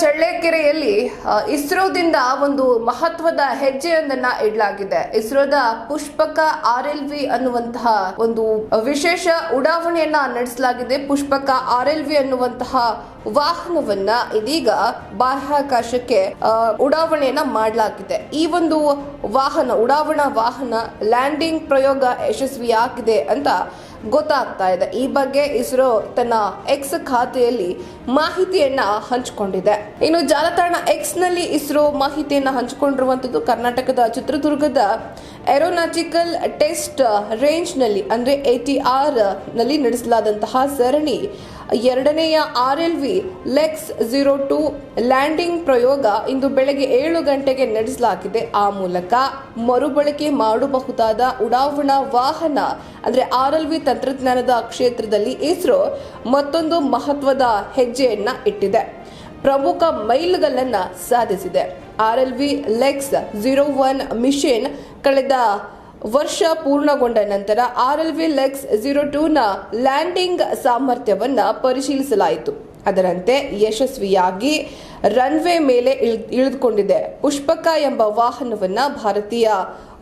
ಚಳ್ಳಕೆರೆಯಲ್ಲಿ ಇಸ್ರೋದಿಂದ ಒಂದು ಮಹತ್ವದ ಹೆಜ್ಜೆಯೊಂದನ್ನ ಇಡಲಾಗಿದೆ. ಇಸ್ರೋದ ಪುಷ್ಪಕ ಆರ್ ಎಲ್ ವಿ ಅನ್ನುವಂತಹ ಒಂದು ವಿಶೇಷ ಉಡಾವಣೆಯನ್ನ ನಡೆಸಲಾಗಿದೆ. ಪುಷ್ಪಕ ಆರ್ ಎಲ್ ವಿ ಅನ್ನುವಂತಹ ವಾಹನವನ್ನ ಇದೀಗ ಬಾಹ್ಯಾಕಾಶಕ್ಕೆ ಉಡಾವಣೆಯನ್ನ ಮಾಡಲಾಗಿದೆ ಈ ಒಂದು ವಾಹನ, ಉಡಾವಣಾ ವಾಹನ ಲ್ಯಾಂಡಿಂಗ್ ಪ್ರಯೋಗ ಯಶಸ್ವಿಯಾಗಿದೆ ಅಂತ ಗೊತ್ತಾಗ್ತಾ ಇದೆ. ಈ ಬಗ್ಗೆ ಇಸ್ರೋ ತನ್ನ ಎಕ್ಸ್ ಖಾತೆಯಲ್ಲಿ ಮಾಹಿತಿಯನ್ನ ಹಂಚಿಕೊಂಡಿದೆ. ಇನ್ನು ಜಾಲತಾಣ ಎಕ್ಸ್ನಲ್ಲಿ ಇಸ್ರೋ ಮಾಹಿತಿಯನ್ನ ಹಂಚಿಕೊಂಡಿರುವಂತದ್ದು ಕರ್ನಾಟಕದ ಚಿತ್ರದುರ್ಗದ ಏರೋನಾಟಿಕಲ್ ಟೆಸ್ಟ್ ರೇಂಜ್ನಲ್ಲಿ, ಅಂದ್ರೆ ಎಟಿಆರ್ನಲ್ಲಿ ನಡೆಸಲಾದಂತಹ ಸರಣಿ ಎರಡನೆಯ R L V LEX zero two landing ಪ್ರಯೋಗ ಇಂದು ಬೆಳಗ್ಗೆ ಏಳು ಗಂಟೆಗೆ ನಡೆಸಲಾಗಿದೆ. ಆ ಮೂಲಕ ಮರುಬಳಕೆ ಮಾಡಬಹುದಾದ ಉಡಾವಣಾ ವಾಹನ, ಅಂದರೆ ಆರ್ ಎಲ್ ವಿ ತಂತ್ರಜ್ಞಾನದ ಕ್ಷೇತ್ರದಲ್ಲಿ ಇಸ್ರೋ ಮತ್ತೊಂದು ಮಹತ್ವದ ಹೆಜ್ಜೆಯನ್ನು ಇಟ್ಟಿದೆ. ಪ್ರಮುಖ ಮೈಲುಗಲ್ಲನ್ನ ಸಾಧಿಸಿದೆ. R L V LEX zero one mission ಕಳೆದ ವರ್ಷ ಪೂರ್ಣಗೊಂಡ ನಂತರ R L V LEX zero ಟೂನ landing ಸಾಮರ್ಥ್ಯವನ್ನು ಪರಿಶೀಲಿಸಲಾಯಿತು. ಅದರಂತೆ ಯಶಸ್ವಿಯಾಗಿ ರನ್ವೇ ಮೇಲೆ ಇಳ್- ಇಳಿದುಕೊಂಡಿದೆ. ಪುಷ್ಪಕ ಎಂಬ ವಾಹನವನ್ನ ಭಾರತೀಯ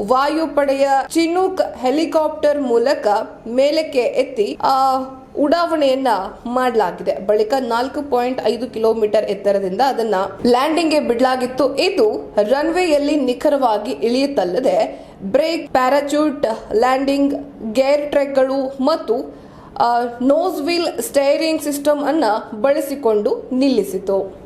ವಾಯುಪಡೆಯ ಚಿನೂಕ್ ಹೆಲಿಕಾಪ್ಟರ್ ಮೂಲಕ ಮೇಲಕ್ಕೆ ಎತ್ತಿ, ಆ ಉಡಾವಣೆಯನ್ನ ಮಾಡಲಾಗಿದೆ. ಬಳಿಕ ನಾಲ್ಕು ಪಾಯಿಂಟ್ ಐದು ಕಿಲೋಮೀಟರ್ ಎತ್ತರದಿಂದ ಅದನ್ನ ಲ್ಯಾಂಡಿಂಗ್ಗೆ ಬಿಡಲಾಗಿತ್ತು. ಇದು ರನ್ವೇಯಲ್ಲಿ ನಿಖರವಾಗಿ ಇಳಿಯುತ್ತಲ್ಲದೆ ಬ್ರೇಕ್ ಪ್ಯಾರಾಚೂಟ್ ಲ್ಯಾಂಡಿಂಗ್ ಗೇರ್ ಟ್ರೆಕ್ಗಳು ಮತ್ತು ನೋಸ್ ವೀಲ್ ಸ್ಟೇರಿಂಗ್ ಸಿಸ್ಟಮ್ ಅನ್ನ ಬಳಸಿಕೊಂಡು ನಿಲ್ಲಿಸಿತು.